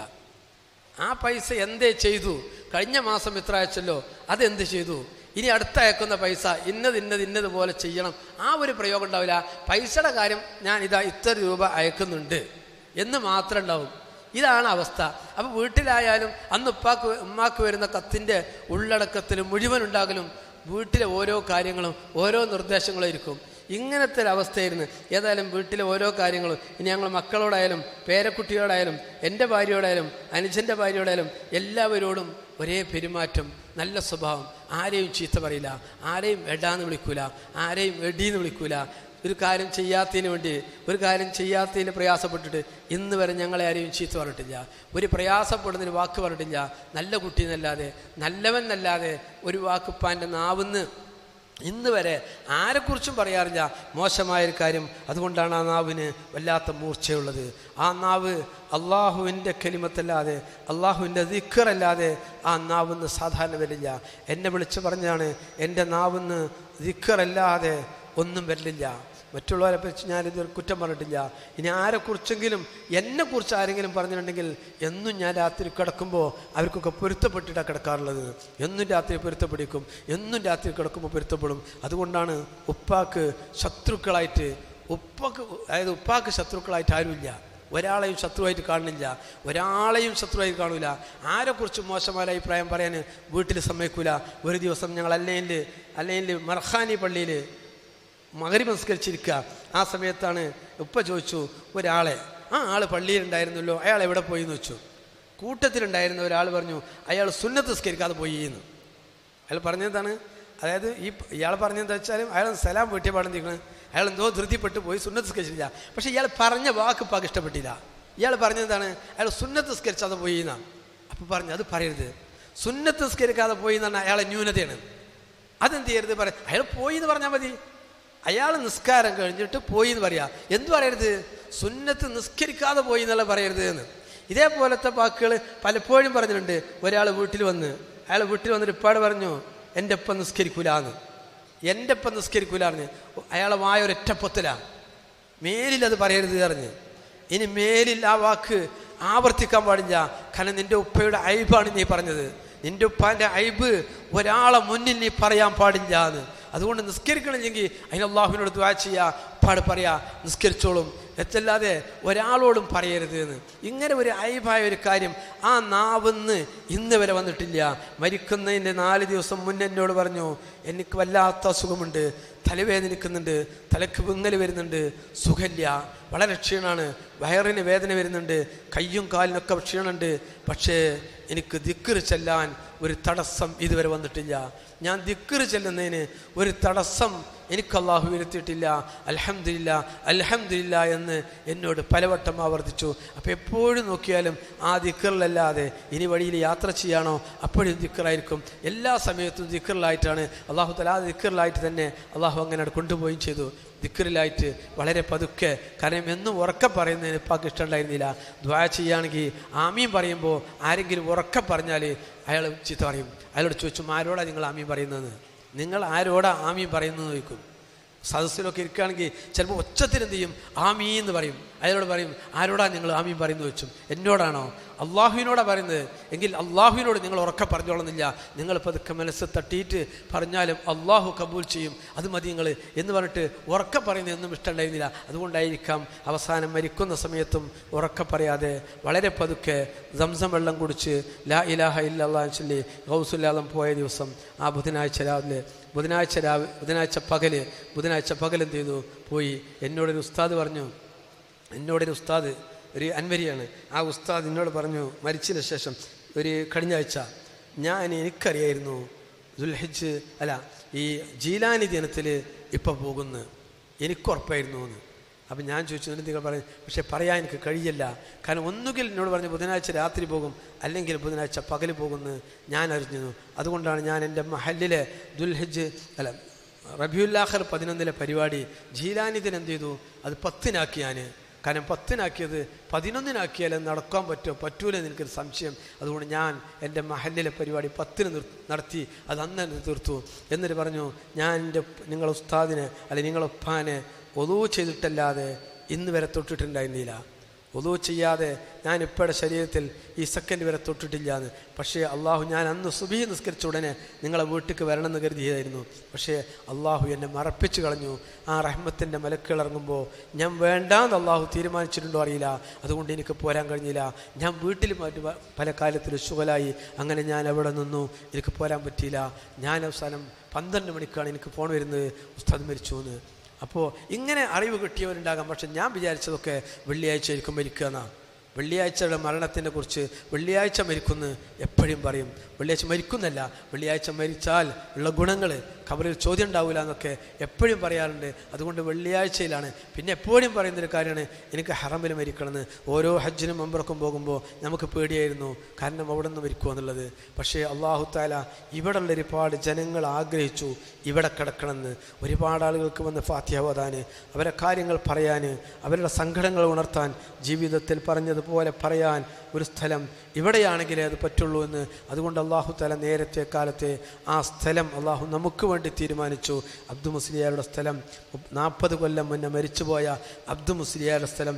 ആ പൈസ എന്തേ ചെയ്തു? കഴിഞ്ഞ മാസം ഇത്ര അയച്ചല്ലോ? അതെന്ത് ചെയ്തു? ഇനി അടുത്ത അയക്കുന്ന പൈസ ഇന്നത് ഇന്നത് ഇന്നത് പോലെ ചെയ്യണം. ആ ഒരു പ്രയോഗം ഉണ്ടാവില്ല. പൈസയുടെ കാര്യം ഞാൻ ഇതാ ഇത്ര രൂപ അയക്കുന്നുണ്ട്. എന്ന് മാത്രം ഉണ്ടാവും ഇതാണ് അവസ്ഥ. അപ്പോൾ വീട്ടിലായാലും അന്ന് ഉപ്പാക്ക് ഉമ്മാക്ക് വരുന്ന കത്തിന്റെ ഉള്ളടക്കത്തിൽ മുഴുവൻ ഉണ്ടാകലും വീട്ടിലെ ഓരോ കാര്യങ്ങളും ഓരോ നിർദ്ദേശങ്ങളും ഇരിക്കും. ഇങ്ങനത്തെ ഒരു അവസ്ഥയായിരുന്നു. ഏതായാലും വീട്ടിലെ ഓരോ കാര്യങ്ങളും ഇനി ഞങ്ങൾ മക്കളോടായാലും പേരക്കുട്ടിയോടായാലും എന്റെ ഭാര്യയോടായാലും അനുജന്റെ ഭാര്യയോടായാലും എല്ലാവരോടും ഒരേ പെരുമാറ്റം നല്ല സ്വഭാവം. ആരെയും ചീത്ത പറയില്ല. ആരെയും എടാന്ന് വിളിക്കൂല. ആരെയും എടീന്ന് വിളിക്കൂല. ഒരു കാര്യം ചെയ്യാത്തതിന് വേണ്ടി ഒരു കാര്യം ചെയ്യാത്തതിന് പ്രയാസപ്പെട്ടിട്ട് ഇന്ന് വരെ ഞങ്ങളെ ആരെയും ചീത്ത പറഞ്ഞിട്ടില്ല. ഒരു പ്രയാസപ്പെടുന്നതിന് വാക്ക് പറഞ്ഞിട്ടില്ല. നല്ല കുട്ടി എന്നല്ലാതെ നല്ലവൻ എന്നല്ലാതെ ഒരു വാക്ക് പാന്റെ നാവുന്ന് ഇന്ന് വരെ ആരെക്കുറിച്ചും പറയാറില്ല. മോശമായൊരു കാര്യം അതുകൊണ്ടാണ് ആ നാവിന് വല്ലാത്ത മൂർച്ചയുള്ളത്. ആ നാവ് അള്ളാഹുവിന്റെ കലിമത്തല്ലാതെ അള്ളാഹുവിന്റെ ദിക്കറല്ലാതെ ആ നാവിന്ന് സാധാരണ വരില്ല. എന്നെ വിളിച്ച് പറഞ്ഞാണ് എന്റെ നാവിന്ന് ദിക്കറല്ലാതെ ഒന്നും വരില്ല. മറ്റുള്ളവരെ പറ്റി ഞാനിതൊരു കുറ്റം പറഞ്ഞിട്ടില്ല. ഇനി ആരെക്കുറിച്ചെങ്കിലും എന്നെക്കുറിച്ച് ആരെങ്കിലും പറഞ്ഞിട്ടുണ്ടെങ്കിൽ എന്നും ഞാൻ രാത്രി കിടക്കുമ്പോൾ അവർക്കൊക്കെ പൊരുത്തപ്പെട്ടിട്ടാണ് കിടക്കാറുള്ളത്. എന്നും രാത്രി പൊരുത്തപ്പെടിക്കും. എന്നും രാത്രി കിടക്കുമ്പോൾ പൊരുത്തപ്പെടും. അതുകൊണ്ടാണ് ഉപ്പാക്ക് ശത്രുക്കളായിട്ട് ഉപ്പാക്ക് അതായത് ഉപ്പാക്ക് ശത്രുക്കളായിട്ട് ആരുമില്ല. ഒരാളെയും ശത്രുവായിട്ട് കാണുന്നില്ല. ഒരാളെയും ശത്രുവായിട്ട് കാണില്ല ആരെക്കുറിച്ച് മോശമായ അഭിപ്രായം പറയാൻ വീട്ടിൽ സമ്മതിക്കില്ല ഒരു ദിവസം ഞങ്ങൾ അല്ലെങ്കിൽ അല്ലെങ്കിൽ മർഹാനി പള്ളിയിൽ മകരി മസ്കരിച്ചിരിക്കുക ആ സമയത്താണ് ഉപ്പ ചോദിച്ചു ഒരാളെ ആ ആൾ പള്ളിയിലുണ്ടായിരുന്നല്ലോ അയാൾ എവിടെ പോയി എന്ന് വെച്ചു കൂട്ടത്തിലുണ്ടായിരുന്ന ഒരാൾ പറഞ്ഞു അയാൾ സുന്നത്ത് നിസ്കരിക്കാതെ പോയി എന്ന് അയാൾ പറഞ്ഞതാണ് അതായത് ഈ ഇയാൾ പറഞ്ഞതെന്താ വെച്ചാൽ അയാൾ സലാം വീട്ടിൽ പാടം നിൽക്കുന്നത് അയാൾ എന്തോ ധൃതിപ്പെട്ട് പോയി സുന്നത്ത് സ്കരിച്ചില്ല പക്ഷേ ഇയാൾ പറഞ്ഞ വാക്ക് പാക്ക് ഇഷ്ടപ്പെട്ടില്ല. ഇയാൾ പറഞ്ഞതാണ് അയാൾ സുന്നത്ത് സ്കരിച്ചാതെ പോയി എന്നാണ് അപ്പോൾ പറഞ്ഞു അത് പറയരുത്. സുന്നത്ത് സ്കരിക്കാതെ പോയി എന്നാണ് അയാളെ ന്യൂനതയാണ്. അതെന്ത് ചെയ്യരുത്? പറയാം അയാൾ പോയി എന്ന് പറഞ്ഞാൽ മതി. അയാൾ നിസ്കാരം കഴിഞ്ഞിട്ട് പോയി എന്ന് പറയാം. എന്തു പറയരുത്? സുന്നത്ത് നിസ്കരിക്കാതെ പോയി എന്നുള്ള പറയരുത് എന്ന് ഇതേപോലത്തെ വാക്കുകൾ പലപ്പോഴും പറഞ്ഞിട്ടുണ്ട്. ഒരാൾ വീട്ടിൽ വന്ന് അയാൾ വീട്ടിൽ വന്നിട്ട് ഇപ്പാട് പറഞ്ഞു എന്റെ ഒപ്പം നിസ്കരിക്കൂലാന്ന്. എന്റെ ഒപ്പം നിസ്കരിക്കൂലാന്ന്. അയാളെ വായ മേലിലത് മേലിൽ അത് പറയരുത് അറിഞ്ഞ് ഇനി മേലിൽ ആ വാക്ക് ആവർത്തിക്കാൻ പാടില്ല. കാരണം നിന്റെ ഉപ്പയുടെ ഐബാണ് നീ പറഞ്ഞത്. നിന്റെ ഉപ്പാന്റെ ഐബ് ഒരാളെ മുന്നിൽ നീ പറയാൻ പാടില്ല എന്ന് അതുകൊണ്ട് നിസ്കരിക്കണമെങ്കിൽ അതിന് അള്ളാഹുവിനോട് ദ്വാ ചെയ്യുക പാട് പറയാ നിസ്കരിച്ചോളും. എച്ചല്ലാതെ ഒരാളോടും പറയരുത് എന്ന് ഇങ്ങനെ ഒരു അയവായ ഒരു കാര്യം ആ നാവെന്ന് ഇന്ന് വരെ വന്നിട്ടില്ല. മരിക്കുന്നതിന്റെ നാല് ദിവസം മുന്നേ എന്നോട് പറഞ്ഞു എനിക്ക് വല്ലാത്ത അസുഖമുണ്ട്. തലവേദനിക്കുന്നുണ്ട്. തലക്ക് വിങ്ങൽ വരുന്നുണ്ട്. സുഖമില്ല. വളരെ ക്ഷീണമാണ് വയറിന് വേദന വരുന്നുണ്ട്. കയ്യും കാലിനൊക്കെ ക്ഷീണമുണ്ട് പക്ഷേ എനിക്ക് ദിക്കറ് ചെല്ലാൻ ഒരു തടസ്സം ഇതുവരെ വന്നിട്ടില്ല. ഞാൻ ദിക്കറ് ചെല്ലുന്നതിന് ഒരു തടസ്സം എനിക്ക് അള്ളാഹു വരുത്തിയിട്ടില്ല. അലഹമില്ല അലഹമില്ല എന്ന് എന്നോട് പലവട്ടം ആവർത്തിച്ചു. അപ്പോൾ എപ്പോഴും നോക്കിയാലും ആ ദിക്കറിലല്ലാതെ ഇനി വഴിയിൽ യാത്ര ചെയ്യാണോ? അപ്പോഴും ദിക്കറായിരിക്കും. എല്ലാ സമയത്തും ദിക്കറിലായിട്ടാണ്. അള്ളാഹു തല ആ ദിക്കറിലായിട്ട് തന്നെ അള്ളാഹു അങ്ങനെ കൊണ്ടുപോവുകയും ചെയ്തു. ദിക്കറിലായിട്ട് വളരെ പതുക്കെ. കാരണം എന്നും ഉറക്കം പറയുന്നതിന് ഇപ്പാക്ക് ഇഷ്ടമുണ്ടായിരുന്നില്ല. ദ്വാ ചെയ്യുകയാണെങ്കിൽ ആമീൻ പറയുമ്പോൾ ആരെങ്കിലും ഉറക്കം പറഞ്ഞാൽ അയാൾ ചീത്ത പറയും. അയാളോട് ചോദിച്ചു ആരോടാണ് നിങ്ങൾ ആമീൻ പറയുന്നത്? നിങ്ങൾ ആരോടാ ആമീൻ പറയുന്നത് ചോദിക്കും. സദസ്സിലൊക്കെ ഇരിക്കുകയാണെങ്കിൽ ചിലപ്പോൾ ഒച്ചത്തിന് എന്ത് ചെയ്യും? ആമീ എന്ന് പറയും. അയാളോട് പറയും ആരോടാ നിങ്ങൾ ആമീൻ പറയുന്നത്? വെച്ചും എന്നോടാണോ? അള്ളാഹുവിനോടാ പറയുന്നത്. എങ്കിൽ അള്ളാഹുവിനോട് നിങ്ങൾ ഉറക്കെ പറഞ്ഞോളുന്നില്ല. നിങ്ങൾ പതുക്കെ മനസ്സ് തട്ടിയിട്ട് പറഞ്ഞാലും അള്ളാഹു കബൂൽ ചെയ്യും. അത് മതി നിങ്ങൾ എന്ന് പറഞ്ഞിട്ട് ഉറക്കെ പറയുന്നത് എന്നും ഇഷ്ടമുണ്ടായിരുന്നില്ല. അതുകൊണ്ടായിരിക്കാം അവസാനം മരിക്കുന്ന സമയത്തും ഉറക്കെ പറയാതെ വളരെ പതുക്കെ സംസം വെള്ളം കുടിച്ച് ലാ ഇലാഹ ഇല്ലാ ചൊല്ലി ഗൗസുല്ലാദം പോയ ദിവസം ആ ബുധനാഴ്ച രാവിലെ ബുധനാഴ്ച രാവ് ബുധനാഴ്ച പകൽ ബുധനാഴ്ച പകൽ എന്ത് ചെയ്തു? പോയി. എന്നോടൊരു ഉസ്താദ് പറഞ്ഞു. എന്നോടൊരു ഉസ്താദ് ഒരു അൻവരിയാണ്. ആ ഉസ്താദ് എന്നോട് പറഞ്ഞു മരിച്ചതിന് ശേഷം ഒരു കഴിഞ്ഞ ആഴ്ച ഞാൻ എനിക്കറിയായിരുന്നു ദുൽഹജ് അല്ല ഈ ജീലാനി ദിനത്തിൽ ഇപ്പം പോകുന്നു. എനിക്കുറപ്പായിരുന്നു എന്ന്. അപ്പം ഞാൻ ചോദിച്ചു നിങ്ങൾ പറയും പക്ഷേ പറയാൻ എനിക്ക് കഴിയില്ല. കാരണം ഒന്നുകിൽ എന്നോട് പറഞ്ഞു ബുധനാഴ്ച രാത്രി പോകും അല്ലെങ്കിൽ ബുധനാഴ്ച പകൽ പോകുമെന്ന് ഞാൻ അറിഞ്ഞു അതുകൊണ്ടാണ് ഞാൻ എന്റെ മഹല്ലിലെ ദുൽഹജ് അല്ല റബിയുല്ലാഹർ പതിനൊന്നിലെ പരിപാടി ജീലാനിദിന് എന്ത് ചെയ്തു? അത് പത്തിനാക്കി ഞാൻ കാരണം പത്തിനാക്കിയത് പതിനൊന്നിനാക്കിയാൽ നടക്കാൻ പറ്റുമോ പറ്റൂലെന്ന് എനിക്കൊരു സംശയം. അതുകൊണ്ട് ഞാൻ എന്റെ മഹല്ലിലെ പരിപാടി പത്തിന് നടത്തി അത് അന്ന് തീർത്തു. എന്നിട്ട് പറഞ്ഞു ഞാൻ എന്റെ നിങ്ങളെ ഉസ്താദിനെ അല്ലെങ്കിൽ നിങ്ങളെ ഉപ്പാനെ ഒതു ചെയ്തിട്ടല്ലാതെ ഇന്ന് വരെ തൊട്ടിട്ടുണ്ടായിരുന്നില്ല. ഒതു ചെയ്യാതെ ഞാൻ ഇപ്പോഴെ ശരീരത്തിൽ ഈ സെക്കൻഡ് വരെ തൊട്ടിട്ടില്ല എന്ന് പക്ഷേ അള്ളാഹു ഞാൻ അന്ന് സുബി നിസ്കരിച്ച ഉടനെ നിങ്ങളെ വീട്ടിലേക്ക് വരണമെന്ന് കരുതിയതായിരുന്നു. പക്ഷേ അള്ളാഹു എന്നെ മറപ്പിച്ചു കളഞ്ഞു. ആ റഹ്മത്തിന്റെ മലക്കുകൾ ഇറങ്ങുമ്പോൾ ഞാൻ വേണ്ടാന്ന് അള്ളാഹു തീരുമാനിച്ചിട്ടുണ്ടോ അറിയില്ല. അതുകൊണ്ട് എനിക്ക് പോരാൻ കഴിഞ്ഞില്ല. ഞാൻ വീട്ടിൽ മറ്റു പല കാലത്തിൽ ശുഖലായി അങ്ങനെ ഞാൻ അവിടെ നിന്നു. എനിക്ക് പോരാൻ പറ്റിയില്ല. ഞാൻ അവസാനം പന്ത്രണ്ട് മണിക്കാണ് എനിക്ക് ഫോൺ വരുന്നത്. ഉസ്താദ് മരിച്ചു എന്ന് അപ്പോൾ ഇങ്ങനെ അറിവ് കിട്ടിയവരുണ്ടാകാം. പക്ഷെ ഞാൻ വിചാരിച്ചതൊക്കെ വെള്ളിയാഴ്ച ആയിരിക്കും മരിക്കുക എന്നാണ് വെള്ളിയാഴ്ചയുടെ മരണത്തിനെ കുറിച്ച് വെള്ളിയാഴ്ച മരിക്കുന്ന് എപ്പോഴും പറയും. വെള്ളിയാഴ്ച മരിക്കുന്നല്ല വെള്ളിയാഴ്ച മരിച്ചാൽ ഉള്ള ഗുണങ്ങൾ കബറിൽ ചോദ്യം ഉണ്ടാവില്ല എന്നൊക്കെ എപ്പോഴും പറയാറുണ്ട്. അതുകൊണ്ട് വെള്ളിയാഴ്ചയിലാണ്. പിന്നെ എപ്പോഴും പറയുന്നൊരു കാര്യമാണ് എനിക്ക് ഹറമിൽ മരിക്കണമെന്ന്. ഓരോ ഹജ്ജിനും മെമ്പർക്കും പോകുമ്പോൾ നമുക്ക് പേടിയായിരുന്നു കാരണം അവിടെ നിന്ന് മരിക്കുക എന്നുള്ളത്. പക്ഷേ അള്ളാഹു താല ഇവിടെയുള്ള ഒരുപാട് ജനങ്ങൾ ആഗ്രഹിച്ചു ഇവിടെ കിടക്കണമെന്ന്. ഒരുപാട് ആളുകൾക്ക് വന്ന് ഓതാൻ അവരെ കാര്യങ്ങൾ പറയാൻ അവരുടെ സങ്കടങ്ങൾ ഉണർത്താൻ ജീവിതത്തിൽ പറഞ്ഞതുപോലെ പറയാൻ ഒരു സ്ഥലം ഇവിടെയാണെങ്കിലേ അത് പറ്റുള്ളൂ എന്ന് അതുകൊണ്ട് അള്ളാഹു തല നേരത്തെ കാലത്തെ ആ സ്ഥലം അള്ളാഹു നമുക്ക് വേണ്ടി തീരുമാനിച്ചു. അബ്ദു മുസ്ലിയാരുടെ സ്ഥലം നാൽപ്പത് കൊല്ലം മുന്നേ മരിച്ചുപോയ അബ്ദു മുസ്ലിയാരുടെ സ്ഥലം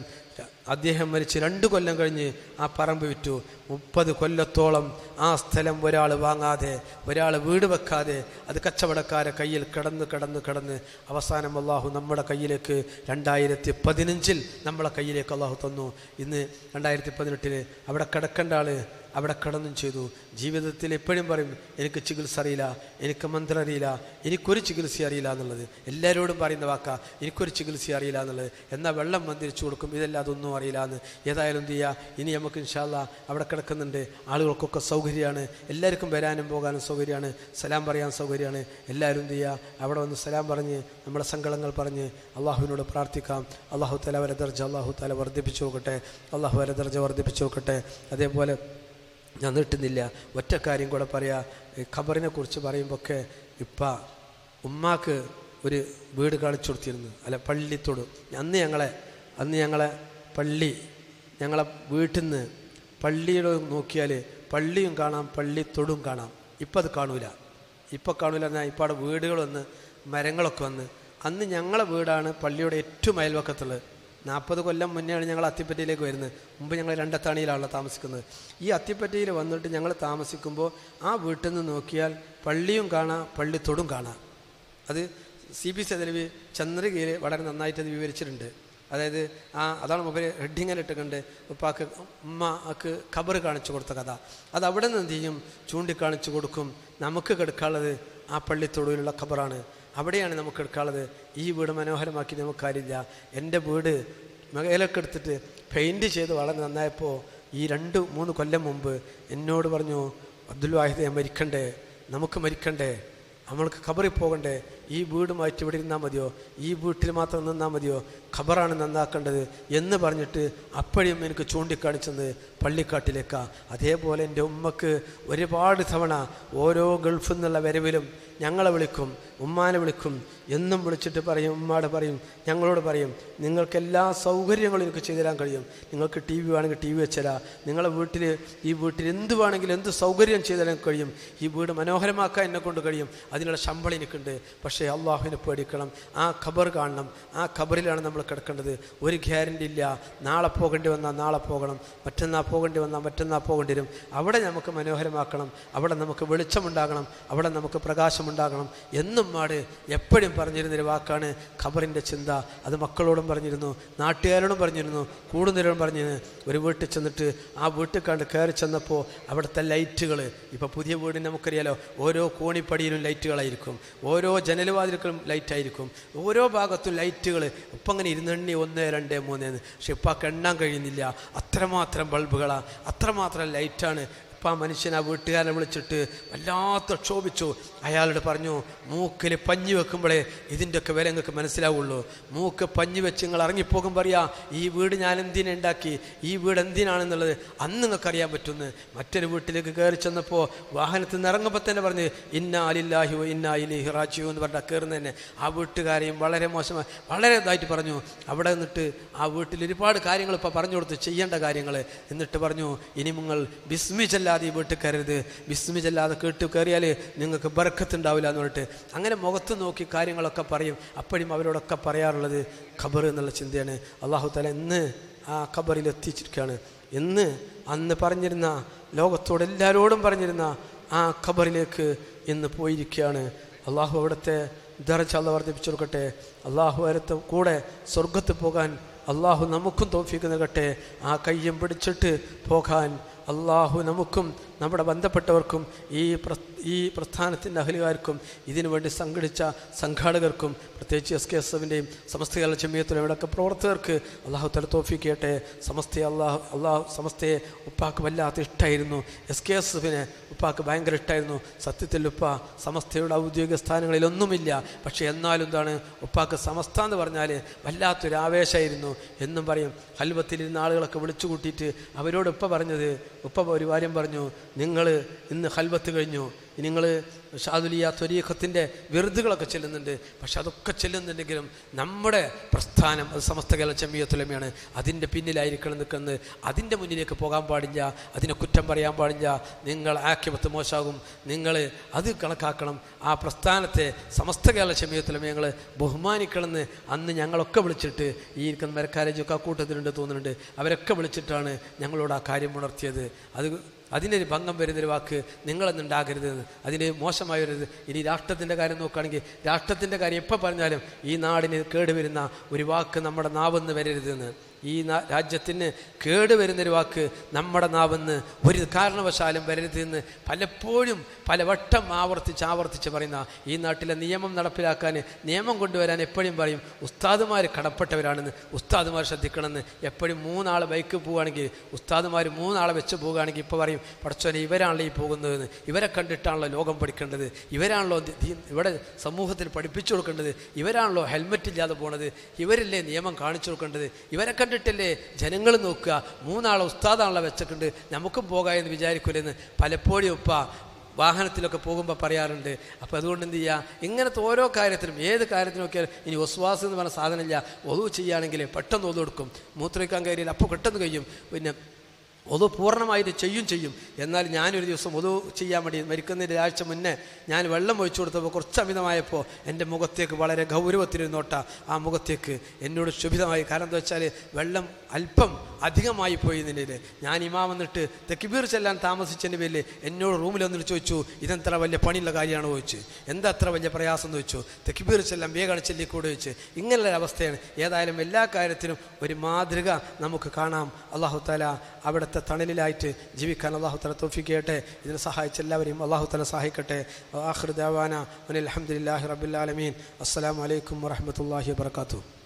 അദ്ദേഹം മരിച്ച് രണ്ട് കൊല്ലം കഴിഞ്ഞ് ആ പറമ്പ് വിറ്റു. മുപ്പത് കൊല്ലത്തോളം ആ സ്ഥലം ഒരാൾ വാങ്ങാതെ ഒരാൾ വീട് വെക്കാതെ അത് കച്ചവടക്കാരെ കയ്യിൽ കിടന്ന് കിടന്ന് കിടന്ന് അവസാനം അള്ളാഹു നമ്മുടെ കയ്യിലേക്ക് രണ്ടായിരത്തി പതിനഞ്ചിൽ നമ്മളെ കയ്യിലേക്ക് അള്ളാഹു തന്നു. ഇന്ന് രണ്ടായിരത്തി പതിനെട്ടിൽ അവിടെ കിടക്കേണ്ട ആൾ അവിടെ കിടന്നും ചെയ്തു. ജീവിതത്തിൽ എപ്പോഴും പറയും എനിക്ക് ചികിത്സ അറിയില്ല എനിക്ക് മന്ത്രം അറിയില്ല എനിക്കൊരു ചികിത്സ അറിയില്ല എന്നുള്ളത്. എല്ലാവരോടും പറയുന്ന വാക്കാ എനിക്കൊരു ചികിത്സ അറിയില്ല എന്നുള്ളത്. എന്നാൽ വെള്ളം മന്ത്രിച്ചു കൊടുക്കും. ഇതെല്ലാം അതൊന്നും അറിയില്ല എന്ന് ഏതായാലും എന്ത് ചെയ്യുക ഇനി നമുക്ക് ഇൻഷാല്ല അവിടെ കിടക്കുന്നുണ്ട്. ആളുകൾക്കൊക്കെ സൗകര്യമാണ്. എല്ലാവർക്കും വരാനും പോകാനും സൗകര്യമാണ്. സലാം പറയാൻ സൗകര്യമാണ്. എല്ലാവരും എന്ത് ചെയ്യുക അവിടെ വന്ന് സലാം പറഞ്ഞ് നമ്മുടെ സങ്കടങ്ങൾ പറഞ്ഞ് അള്ളാഹുവിനോട് പ്രാർത്ഥിക്കാം. അള്ളാഹു തല വരെ ദർജ അള്ളാഹു തല വർദ്ധിപ്പിച്ചു നോക്കട്ടെ. അള്ളാഹു വരെ ദർജ വർദ്ധിപ്പിച്ചു നോക്കട്ടെ. അതേപോലെ ഞാൻ നീട്ടുന്നില്ല. ഒറ്റ കാര്യം കൂടെ പറയാം. ഖബറിനെ കുറിച്ച് പറയുമ്പോഴൊക്കെ ഇപ്പം ഉമ്മാക്ക് ഒരു വീട് കാണിച്ചു കൊടുത്തിരുന്നു. അല്ല പള്ളിത്തോട്. അന്ന് ഞങ്ങളെ അന്ന് ഞങ്ങളെ പള്ളി. ഞങ്ങളെ വീട്ടിൽ നിന്ന് പള്ളിയുടെ നോക്കിയാൽ പള്ളിയും കാണാം പള്ളി തൊടും കാണാം. ഇപ്പം അത് കാണൂല. ഇപ്പം കാണൂല എന്നാൽ ഇപ്പം അവിടെ വീടുകൾ വന്ന് മരങ്ങളൊക്കെ വന്ന്. അന്ന് ഞങ്ങളെ വീടാണ് പള്ളിയുടെ ഏറ്റവും അയൽവക്കത്തുള്ളത്. നാൽപ്പത് കൊല്ലം മുന്നെയാണ് ഞങ്ങൾ അത്തിപ്പറ്റയിലേക്ക് വരുന്നത്. മുമ്പ് ഞങ്ങൾ രണ്ടത്താണിയിലാണല്ലോ താമസിക്കുന്നത്. ഈ അത്തിപ്പറ്റയിൽ വന്നിട്ട് ഞങ്ങൾ താമസിക്കുമ്പോൾ ആ വീട്ടിൽ നിന്ന് നോക്കിയാൽ പള്ളിയും കാണാം പള്ളിത്തൊടും കാണാം. അത് സി ബി സദരവി ചന്ദ്രഗിരി വളരെ നന്നായിട്ട് അത് വിവരിച്ചിട്ടുണ്ട്. അതായത് ആ അതാണ് മൊബൈൽ ഹെഡിങ്ങനെ ഇട്ടുകൊണ്ട് ഉപ്പാക്ക് ഉമ്മ ആക്ക് ഖബർ കാണിച്ചു കൊടുത്ത കഥ. അത് അവിടെ നിന്ന് എന്ത് ചെയ്യും? ചൂണ്ടിക്കാണിച്ചു കൊടുക്കും. നമുക്ക് കിടക്കാനുള്ളത് ആ പള്ളിത്തൊടുവിലുള്ള ഖബറാണ്. അവിടെയാണ് നമുക്ക് എടുക്കാനുള്ളത് ഈ വീട് മനോഹരമാക്കി നമുക്ക് കാര്യമില്ല. എന്റെ വീട് മേലൊക്കെ എടുത്തിട്ട് പെയിന്റ് ചെയ്ത് വളരെ നന്നായപ്പോൾ ഈ രണ്ട് മൂന്ന് കൊല്ലം മുമ്പ് എന്നോട് പറഞ്ഞു അബ്ദുൽ വാഹിദ് മരിക്കണ്ടേ? നമുക്ക് മരിക്കണ്ടേ? നമ്മൾക്ക് ഖബറിൽ പോകണ്ടേ? ഈ വീട് മാറ്റി ഇവിടെ ഇരുന്നാൽ മതിയോ? ഈ വീട്ടിൽ മാത്രം നിന്നാൽ മതിയോ? ഖബറാണ് നന്നാക്കേണ്ടത് എന്ന് പറഞ്ഞിട്ട് അപ്പോഴും എനിക്ക് ചൂണ്ടിക്കാണിച്ചത് പള്ളിക്കാട്ടിലേക്കാണ് അതേപോലെ എന്റെ ഉമ്മക്ക് ഒരുപാട് തവണ ഓരോ ഗൾഫിൽ നിന്നുള്ള വരവിലും ഞങ്ങളെ വിളിക്കും ഉമ്മാനെ വിളിക്കും എന്നും വിളിച്ചിട്ട് പറയും ഉമ്മാട് പറയും ഞങ്ങളോട് പറയും നിങ്ങൾക്ക് എല്ലാ സൗകര്യങ്ങളും എനിക്ക് ചെയ്തു തരാൻ കഴിയും. നിങ്ങൾക്ക് ടി വി വേണമെങ്കിൽ ടി വി വെച്ചരാ നിങ്ങളെ വീട്ടിൽ ഈ വീട്ടിൽ എന്ത് വേണമെങ്കിലും എന്ത് സൗകര്യം ചെയ്തു തരാൻ കഴിയും? ഈ വീട് മനോഹരമാക്കാൻ എന്നെ കൊണ്ട് കഴിയും. അതിനുള്ള ശമ്പളം എനിക്കുണ്ട്. പക്ഷേ അള്ളാഹുവിനെ പേടിക്കണം. ആ ഖബർ കാണണം. ആ ഖബറിലാണ് നമ്മൾ കിടക്കേണ്ടത്. ഒരു ഗ്യാരണ്ടി ഇല്ല. നാളെ പോകേണ്ടി വന്നാൽ നാളെ പോകണം. മറ്റന്നാൾ പോകേണ്ടി വന്നാൽ മറ്റന്നാൾ പോകേണ്ടി വരും. അവിടെ നമുക്ക് മനോഹരമാക്കണം. അവിടെ നമുക്ക് വെളിച്ചമുണ്ടാകണം. അവിടെ നമുക്ക് പ്രകാശമുണ്ടാകണം. എന്നും മാട് എപ്പോഴും പറഞ്ഞിരുന്നൊരു വാക്കാണ് ഖബറിന്റെ ചിന്ത. അത് മക്കളോടും പറഞ്ഞിരുന്നു. നാട്ടുകാരോടും പറഞ്ഞിരുന്നു. കൂടുന്നവരോടും പറഞ്ഞിരുന്നു. ഒരു വീട്ടിൽ ചെന്നിട്ട് ആ വീട്ടിൽ കണ്ട് കയറി ചെന്നപ്പോൾ അവിടുത്തെ ലൈറ്റുകൾ ഇപ്പോൾ പുതിയ വീടിന് നമുക്കറിയാലോ. ഓരോ കോണിപ്പടിയിലും ലൈറ്റുകളായിരിക്കും. ഓരോ ജനലുവാതിലുകളും ലൈറ്റായിരിക്കും ഓരോ ഭാഗത്തും ലൈറ്റുകൾ ഇപ്പം അങ്ങനെ ഇരുന്നെണ്ണി ഒന്ന് രണ്ട് മൂന്ന് പക്ഷെ ഇപ്പം എണ്ണാൻ കഴിയുന്നില്ല. അത്രമാത്രം ബൾബുകളാണ് അത്രമാത്രം ലൈറ്റാണ് ഇപ്പം ആ മനുഷ്യൻ ആ വീട്ടുകാരനെ വിളിച്ചിട്ട് വല്ലാത്ത ക്ഷോഭിച്ചു. അയാളോട് പറഞ്ഞു മൂക്കിൽ പഞ്ഞി വെക്കുമ്പോഴേ ഇതിന്റെയൊക്കെ വില നിങ്ങൾക്ക് മനസ്സിലാവുള്ളൂ. മൂക്ക് പഞ്ഞി വെച്ച് നിങ്ങൾ ഇറങ്ങിപ്പോകും പറയാ ഈ വീട് ഞാൻ എന്തിനാ ഉണ്ടാക്കി ഈ വീട് എന്തിനാണെന്നുള്ളത് അന്ന് നിങ്ങൾക്കറിയാൻ പറ്റുമെന്ന് മറ്റൊരു വീട്ടിലേക്ക് കയറി ചെന്നപ്പോൾ വാഹനത്തിൽ നിന്ന് ഇറങ്ങുമ്പോൾ തന്നെ പറഞ്ഞ് ഇന്ന അലില്ലാഹു ഇന്ന ഇലി ഹിറാച്ചു എന്ന് പറഞ്ഞാൽ കയറുന്ന തന്നെ. ആ വീട്ടുകാരെയും വളരെ മോശമായി വളരെ ഇതായിട്ട് പറഞ്ഞു. അവിടെ നിന്നിട്ട് ആ വീട്ടിൽ ഒരുപാട് കാര്യങ്ങൾ ഇപ്പോൾ പറഞ്ഞു കൊടുത്ത് ചെയ്യേണ്ട കാര്യങ്ങൾ എന്നിട്ട് പറഞ്ഞു ഇനി നിങ്ങൾ ബിസ്മി ചെല്ലാതെ ഈ വീട്ടിൽ കയറരുത്. വിസ്മി ചെല്ലാതെ കേട്ട് കയറിയാൽ നിങ്ങൾക്ക് ബർക്കത്തുണ്ടാവില്ല എന്ന് പറഞ്ഞിട്ട് അങ്ങനെ മുഖത്ത് നോക്കി കാര്യങ്ങളൊക്കെ പറയും. അപ്പോഴും അവരോടൊക്കെ പറയാറുള്ളത് ഖബർ എന്നുള്ള ചിന്തയാണ്. അള്ളാഹു തല ഇന്ന് ആ ഖബറിൽ എത്തിച്ചിരിക്കുകയാണ്. എന്ന് അന്ന് പറഞ്ഞിരുന്ന ലോകത്തോട് എല്ലാവരോടും പറഞ്ഞിരുന്ന ആ ഖബറിലേക്ക് ഇന്ന് പോയിരിക്കുകയാണ്. അള്ളാഹു അവിടുത്തെ ദർജ അള്ള വർദ്ധിപ്പിച്ചു കൊടുക്കട്ടെ. അള്ളാഹു അരത്ത് കൂടെ സ്വർഗത്ത് പോകാൻ അള്ളാഹു നമുക്കും തോഫിക്ക് നൽകട്ടെ. ആ കയ്യം പിടിച്ചിട്ട് പോകാൻ അള്ളാഹു നമുക്കും നമ്മുടെ ബന്ധപ്പെട്ടവർക്കും ഈ ഈ പ്രസ്ഥാനത്തിന്റെ അഹലുകാർക്കും ഇതിനു വേണ്ടി സംഘടിച്ച സംഘാടകർക്കും പ്രത്യേകിച്ച് എസ് കെ എസ് എഫിന്റെയും സമസ്ത കേരള ജമിയത്തിലും ഇവിടെയൊക്കെ പ്രവർത്തകർക്ക് അള്ളാഹു തല തോഫിക്കട്ടെ. സമസ്തയെ അള്ളാഹു അള്ളാഹു സമസ്തയെ ഉപ്പാക്ക് വല്ലാത്ത ഇഷ്ടമായിരുന്നു എസ് കെ എസ് എഫിനെ ഉപ്പാക്ക് ഭയങ്കര ഇഷ്ടമായിരുന്നു സത്യത്തിൽ ഉപ്പ സമസ്തയുടെ ഔദ്യോഗിക സ്ഥാനങ്ങളിലൊന്നുമില്ല. പക്ഷേ എന്നാലും എന്താണ് ഉപ്പാക്ക് സമസ്ത എന്ന് പറഞ്ഞാൽ വല്ലാത്തൊരു ആവേശമായിരുന്നു എന്നും പറയും ഹൽവത്തിൽ ഇരുന്ന ആളുകളൊക്കെ വിളിച്ചു കൂട്ടിയിട്ട് അവരോട് ഉപ്പ പറഞ്ഞത് ഉപ്പ ഒരു കാര്യം പറഞ്ഞു നിങ്ങൾ ഇന്ന് ഹൽവത്ത് കഴിഞ്ഞു. നിങ്ങൾ ഷാദുലിയ ത്വരീഖത്തിന്റെ വിരുദ്ധുകളൊക്കെ ചെല്ലുന്നുണ്ട്. പക്ഷെ അതൊക്കെ ചെല്ലുന്നുണ്ടെങ്കിലും നമ്മുടെ പ്രസ്ഥാനം അത് സമസ്ത കേരള ചമ്മിയത്തുലമയാണ് അതിന്റെ പിന്നിലായിരിക്കണം നിൽക്കുന്നത്. അതിന്റെ മുന്നിലേക്ക് പോകാൻ പാടില്ല. അതിനെ കുറ്റം പറയാൻ പാടില്ല. നിങ്ങൾ ആക്യമത്ത് മോശമാകും. നിങ്ങൾ അത് കണക്കാക്കണം. ആ പ്രസ്ഥാനത്തെ സമസ്ത കേരള ചമ്മിയത്തുലമ ഞങ്ങൾ ബഹുമാനിക്കണമെന്ന് അന്ന് ഞങ്ങളൊക്കെ വിളിച്ചിട്ട് ഈ ഇരിക്കുന്ന മരക്കാരേജൊക്കെ ആ കൂട്ടത്തിലുണ്ട് തോന്നുന്നുണ്ട്. അവരൊക്കെ വിളിച്ചിട്ടാണ് ഞങ്ങളോട് ആ കാര്യം ഉണർത്തിയത്. അത് അതിനൊരു ഭംഗം വരുന്നൊരു വാക്ക് നിങ്ങളെന്നുണ്ടാകരുതെന്ന്. അതിന് മോശമായൊരു ഇനി രാഷ്ട്രത്തിന്റെ കാര്യം നോക്കുകയാണെങ്കിൽ രാഷ്ട്രത്തിന്റെ കാര്യം എപ്പോൾ പറഞ്ഞാലും ഈ നാടിന് കേടുവരുന്ന ഒരു വാക്ക് നമ്മുടെ നാവെന്ന് വരരുതെന്ന്. ഈ രാജ്യത്തിന് കേടുവരുന്നൊരു വാക്ക് നമ്മുടെ നാവെന്ന് ഒരു കാരണവശാലും വരരുതെന്ന് പലപ്പോഴും പലവട്ടം ആവർത്തിച്ച് ആവർത്തിച്ച് പറയുന്ന ഈ നാട്ടിലെ നിയമം നടപ്പിലാക്കാൻ നിയമം കൊണ്ടുവരാൻ എപ്പോഴും പറയും ഉസ്താദുമാർ കടപ്പെട്ടവരാണെന്ന് ഉസ്താദുമാർ ശ്രദ്ധിക്കണമെന്ന് എപ്പോഴും മൂന്നാൾ ബൈക്ക് പോവുകയാണെങ്കിൽ ഉസ്താദുമാർ മൂന്നാളെ വെച്ച് പോവുകയാണെങ്കിൽ ഇപ്പോൾ പറയും പഠിച്ചോനെ ഇവരാണല്ലോ ഈ പോകുന്നതെന്ന്. ഇവരെ കണ്ടിട്ടാണല്ലോ ലോകം പഠിക്കേണ്ടത്. ഇവരാണല്ലോ ഇവിടെ സമൂഹത്തിൽ പഠിപ്പിച്ചു കൊടുക്കേണ്ടത്. ഇവരാണല്ലോ ഹെൽമെറ്റ് ഇല്ലാതെ പോണത്. ഇവരല്ലേ നിയമം കാണിച്ചു കൊടുക്കേണ്ടത്. ഇവരെ കണ്ടിട്ടല്ലേ? ജനങ്ങൾ നോക്കുക. മൂന്നാളെ ഉസ്താദാണല്ലോ വെച്ചിട്ടുണ്ട് നമുക്കും പോകാം എന്ന് വിചാരിക്കൂലെന്ന് പലപ്പോഴും ഉപ്പ വാഹനത്തിലൊക്കെ പോകുമ്പോൾ പറയാറുണ്ട്. അപ്പോൾ അതുകൊണ്ട് എന്ത് ചെയ്യുക ഇങ്ങനത്തെ ഓരോ കാര്യത്തിലും ഏത് കാര്യത്തിനും നോക്കിയാലും ഇനി ഒസ്വാസ് എന്ന് പറഞ്ഞ സാധനമില്ല ഒതു ചെയ്യുകയാണെങ്കിൽ പെട്ടെന്ന് ഒതു കൊടുക്കും മൂത്രയ്ക്കാൻ കയറിയാൽ അപ്പോൾ പെട്ടെന്ന് കഴിയും. പിന്നെ ഒതു പൂർണമായിട്ട് ചെയ്യും ചെയ്യും. എന്നാൽ ഞാനൊരു ദിവസം ഒതു ചെയ്യാൻ വേണ്ടി മരിക്കുന്നതിന്റെ ആഴ്ച മുന്നേ ഞാൻ വെള്ളം ഒഴിച്ചു കൊടുത്തപ്പോൾ കുറച്ച് അമിതമായപ്പോൾ എന്റെ മുഖത്തേക്ക് വളരെ ഗൗരവത്തിൽ നോട്ട ആ മുഖത്തേക്ക് എന്നോട് ശുഭിതമായി കാരണം എന്താ വെച്ചാൽ വെള്ളം അല്പം അധികമായി പോയി നിലയിൽ ഞാൻ ഇമാ വന്നിട്ട് തെക്കിബീർ ചെല്ലാൻ താമസിച്ചതിന്റെ പേരിൽ എന്നോട് റൂമിൽ വന്നിട്ട് ചോദിച്ചു ഇതെത്ര വലിയ പണിയുള്ള കാര്യമാണ്? ചോദിച്ചു എന്താ അത്ര വലിയ പ്രയാസം? എന്ന് ചോദിച്ചു. തെക്കിബീർ ചെല്ലാൻ വേഗം ചെല്ലിക്കൂടെ ചോദിച്ചു ഇങ്ങനെയുള്ള അവസ്ഥയാണ്. ഏതായാലും എല്ലാ കാര്യത്തിനും ഒരു മാതൃക നമുക്ക് കാണാം. അള്ളാഹു താല അവിടുത്തെ തണലിലായിട്ട് ജീവിക്കാൻ അള്ളാഹു താല തോഫിക്കട്ടെ. ഇതിനെ സഹായിച്ച എല്ലാവരെയും അള്ളാഹു താല സഹായിക്കട്ടെ. ആഹ്ർ ദേവാന അലഹമുല്ലാഹി റബുല്ലാലമീൻ അസ്സാം വലൈക്കും വാഹമത്തല്ലാഹി വാത്തു